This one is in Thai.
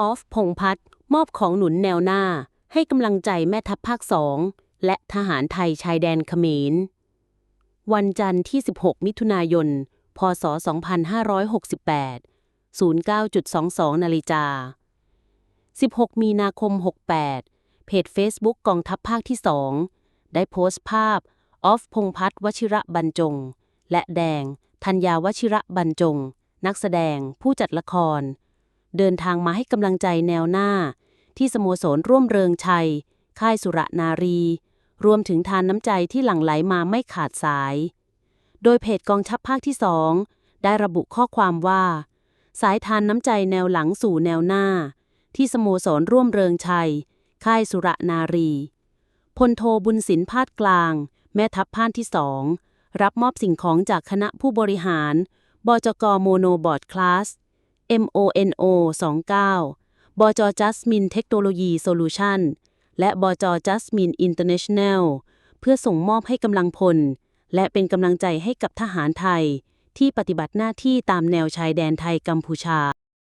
ออฟ พงพัฒน์มอบของหนุนแนวหน้า ให้กำลังใจแม่ทัพภาคสองและทหารไทยชายแดนเขมร วันจันทร์ที่ 16 มิถุนายน พศ 2568 09.22 นาฬิกา 16 มีนาคม 68 เพจ Facebook กองทัพภาคที่ 2 ได้โพสต์ภาพ ออฟ พงพัฒน์วชิระบรรจง และแดง ธัญญาวชิระบรรจง นักแสดงผู้จัดละคร เดินทางมาให้กำลังใจแนวหน้า ที่สโมสรร่วมเริงชัย ค่ายสุรนารี รวมถึงทานน้ำใจที่หลั่งไหลมาไม่ขาดสาย โดยเพจกองทัพภาคที่สองได้ระบุข้อความว่า สายทานน้ำใจแนวหลังสู่แนวหน้า ที่สโมสรร่วมเริงชัย ค่ายสุรนารีพลโทบุญสินพาดกลาง แม่ทัพภาคที่สองรับมอบสิ่งของจากคณะผู้บริหาร บจกโมโนบอร์ดคลาส MONO 29 บจจัสมินเทคโนโลยีโซลูชันและบจจัสมินอินเตอร์เนชั่นแนลเพื่อส่งมอบให้กำลังพล และเป็นกำลังใจให้กับทหารไทย ที่ปฏิบัติหน้าที่ตามแนวชายแดนไทยกัมพูชา